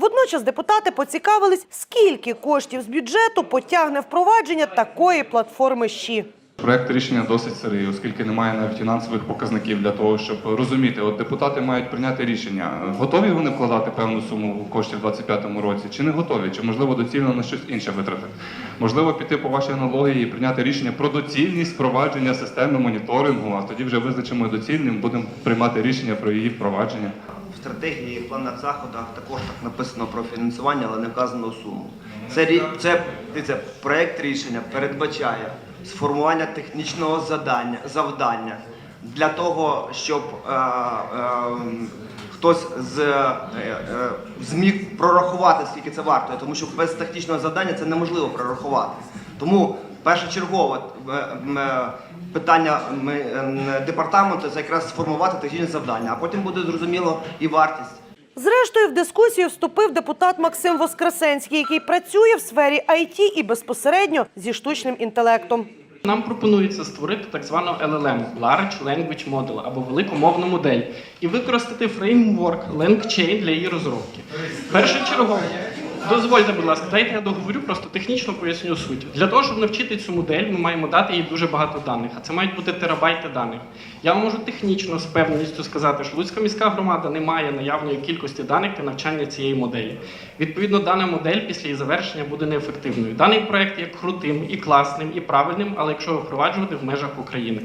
Водночас депутати поцікавились, скільки коштів з бюджету потягне впровадження такої платформи ЩІ. Проект рішення досить сирий, оскільки немає навіть фінансових показників для того, щоб розуміти, от депутати мають прийняти рішення. Готові вони вкладати певну суму коштів у 2025 році, чи не готові, чи можливо доцільно на щось інше витратити? Можливо, піти по вашій аналогії і прийняти рішення про доцільність впровадження системи моніторингу, а тоді вже визначимо доцільним, будемо приймати рішення про її впровадження. В стратегії, в планах заходах також так написано про фінансування, але не вказано суму. Це, це, дивіться, проект рішення передбачає сформування технічного задання, завдання для того, щоб е, е, хтось з, е, е, зміг прорахувати, скільки це вартує, тому що без технічного завдання це неможливо прорахувати. Тому першочергове е, питання е, департаменту це якраз сформувати технічне завдання, а потім буде зрозуміло і вартість. Зрештою, в дискусію вступив депутат Максим Воскресенський, який працює в сфері IT і безпосередньо зі штучним інтелектом. Нам пропонується створити так звану LLM – Large Language Model або велику мовну модель і використати фреймворк LangChain для її розробки. Першочергово, дозвольте, будь ласка, дайте я договорю, просто технічно поясню суть. Для того, щоб навчити цю модель, ми маємо дати їй дуже багато даних, а це мають бути терабайти даних. Я вам можу технічно з певністю сказати, що Луцька міська громада не має наявної кількості даних для навчання цієї моделі. Відповідно, дана модель після її завершення буде неефективною. Даний проект є крутим і класним, і правильним, але якщо його впроваджувати в межах України.